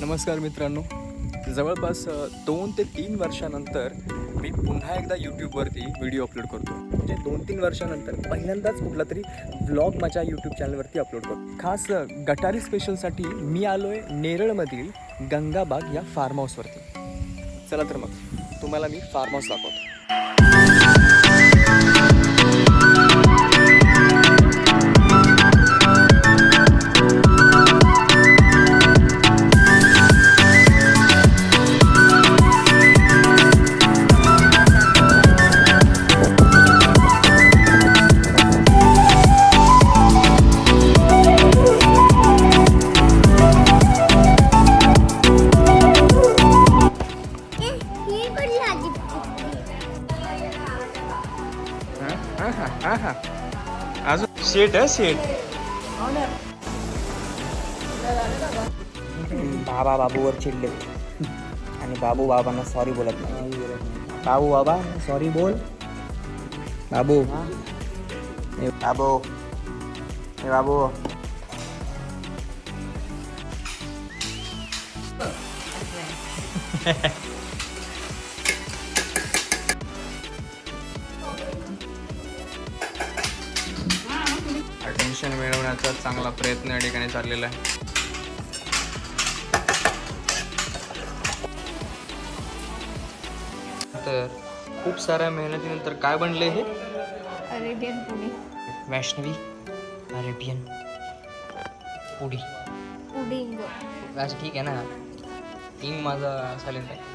नमस्कार मित्रांनो. जवळपास दोन ते तीन वर्षानंतर मी पुन्हा एकदा यूट्यूबवरती व्हिडिओ अपलोड करतो. म्हणजे दोन तीन वर्षानंतर पहिल्यांदाच कुठला तरी व्लॉग माझ्या यूट्यूब चॅनलवरती अपलोड करतो. खास गटारी स्पेशलसाठी मी आलो आहे नेरळमधील गंगाबाग या फार्म हाऊसवरती चला तर मग तुम्हाला मी फार्म हाऊस दाखवतो. अजून शेट आहे शेट बाबा बाबूवर चिडले. आणि बाबू बाबांना सॉरी बोलत नाही. बाबू बाबा सॉरी बोल. बाबू. ए बाबू. ए बाबू. मिळवण्याचा चांगला प्रयत्न या ठिकाणी चाललेला आहे. तर खूप साऱ्या मेहनतीनंतर काय बनले हे? अरेबियन पुडी. वैष्णवी अरेबियन पुडी. पुडिंग असं ठीक आहे ना. तीन माझा सायलेंट आहे.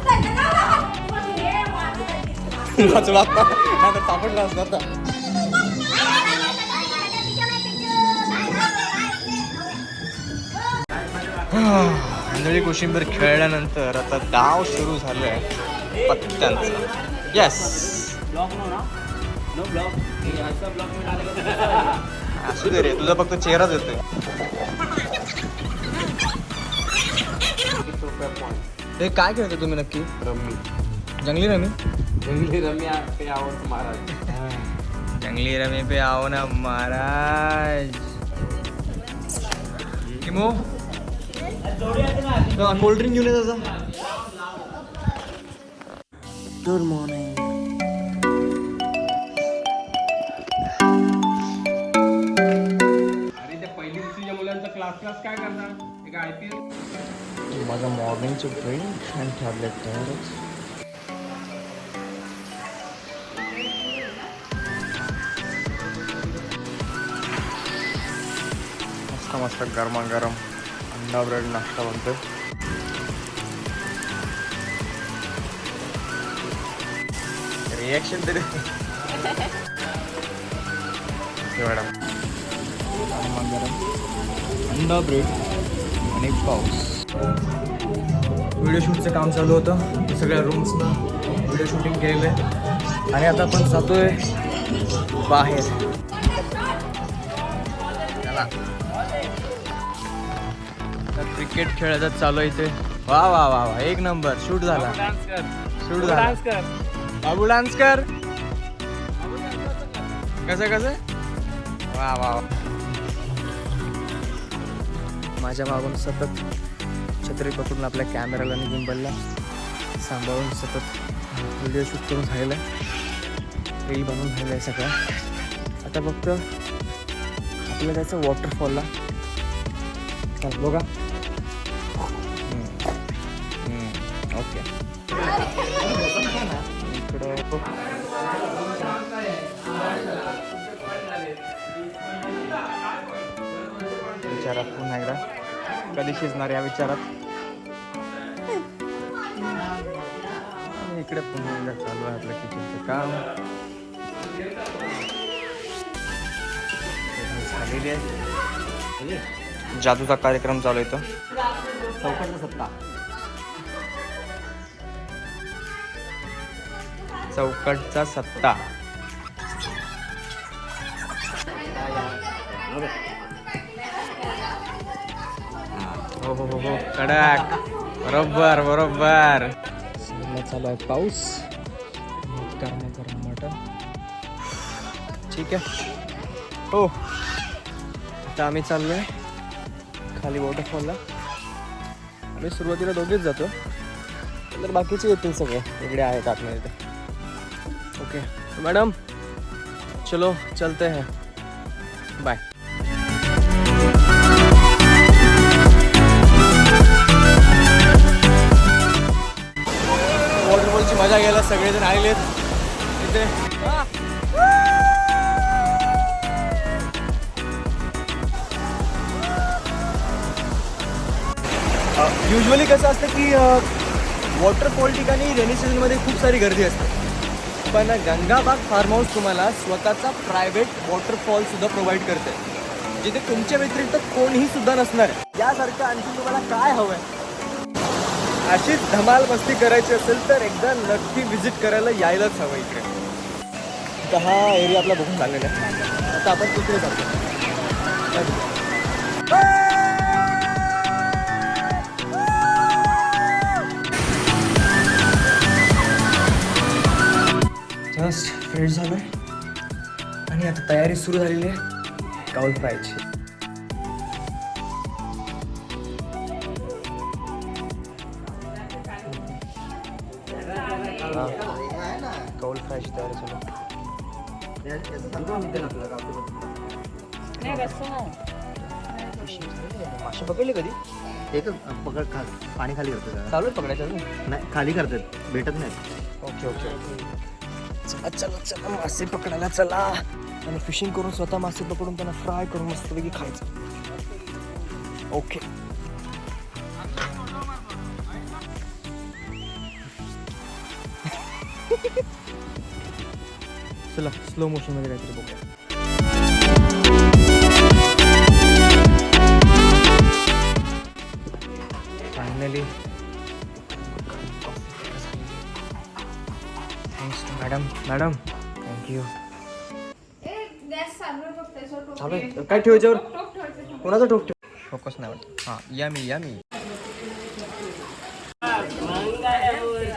वाचला आता. नाहीतर सापडला असता आता. आंधळी कोशिंबीर खेळल्यानंतर आता डाव सुरू झालाय पत्त्यांचा येस असू दे रे तुझा फक्त चेहराच येतोय हे काय खेळतो तुम्ही नक्की? रम्मी. जंगली रमी? जंगली रमी पे आओ महाराज. जंगली रमी पे आओ ना महाराज. किमो? कोल्ड ड्रिंक घेऊन ये त्याचा गुड मॉर्निंग माझं मॉर्निंगचं ड्रिंक आणि टॅबलेट तयारच. मस्त मस्त गरमागरम अंडा ब्रेड नाश्ता बनतो रिॲक्शन तरी. मॅडम. गरमागरम अंडा ब्रेड आणि पाऊस. व्हिडिओ शूटचं काम चालू होतं. ते सगळ्या रूम्सनं व्हिडिओ शूटिंग केलेलं आहे. आणि आता आपण आहे बाहेर. तर क्रिकेट खेळायचं चालू आहे इथे. वा वा वा वा. एक नंबर शूट झाला. शूट झाला. बाबू डान्स कर कसं कसं? वा वा वा. माझ्या मागून सतत छत्री पकडून आपल्या कॅमेराला आणि गिंबलला सांभाळून सतत व्हिडिओ शूट करून झालेला आहे रील बनवून राहिलं आहे सगळं. आता फक्त आपल्याला जायचं वॉटरफॉलला चल बघा. कधी शिजणार या विचारात. आणि इकडे पुन्हा चालू आहे आपलं किचनचं काम. झालेली आहे. जादूचा कार्यक्रम चालू आहे चौकटचा सत्ता. चौकटचा सत्ता. हो हो हो, हो. कडक. बरोबर बरोबर. चालू आहे. पाऊस. गरम गरम मटन ठीक आहे. हो. आता आम्ही चाललो आहे खाली वॉटरफॉलला आम्ही सुरुवातीला दोघेच जातो. तर बाकीचे येतील सगळे. इकडे आहेत आतमध्ये ते ओके मॅडम चलो चलते हैं. बाय घ्यायला सगळेजण आलेले इथे. युजली कसं असतं की वॉटरफॉल ठिकाणी रेनी सीझनमध्ये खूप सारी गर्दी असते. पण गंगाबाग फार्म हाऊस तुम्हाला स्वतःचा प्रायव्हेट वॉटरफॉल सुद्धा प्रोव्हाइड करते. जिथे तुमच्या व्यतिरिक्त कोणीही सुद्धा नसणार आहे. यासारखं आणखी तुम्हाला काय हवं आहे अशीच धमाल मस्ती करायची असेल तर एकदा नक्की व्हिजिट करायला यायलाच हवं इकडे. तर हा एरिया आपला बघून झालेला आहे. आता आपण तिकडे जातो जस्ट फ्रेश झालो आहे आणि आता तयारी सुरू झालेली आहे. काउल फ्रायची काउल फ्रायची तयारी सुरू मासे पकडले कधी? एकच पकड खा पाणी खाली करतो जरा. चालू पकडायचं अजून? नाही खाली करतात भेटत नाही ओके ओके चला चला चला मासे पकडायला चला. आणि फिशिंग करून स्वतः मासे पकडून त्यांना फ्राय करून मस्तपैकी खायचं. ओके. चला स्लो मोशनमध्ये काहीतरी बघूया. Finally thanks to madam madam thank you चालू आहे काय ठेव याच्यावर कोणाचा ठोक ठेव फोकस नाही वाटत. हां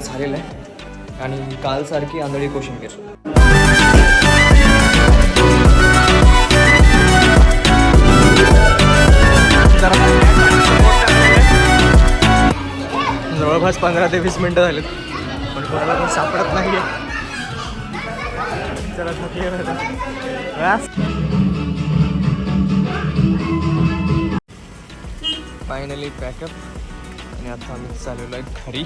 सगळं झालेलं आहे. आणि कालसारखी आंधळी कोशिंबीर. जवळपास पंधरा ते वीस मिनटं झालेत. पण कोणाला पण सापडत नाही चला फायनली पॅकअप आणि आता आम्ही चाललेलो आहे घरी.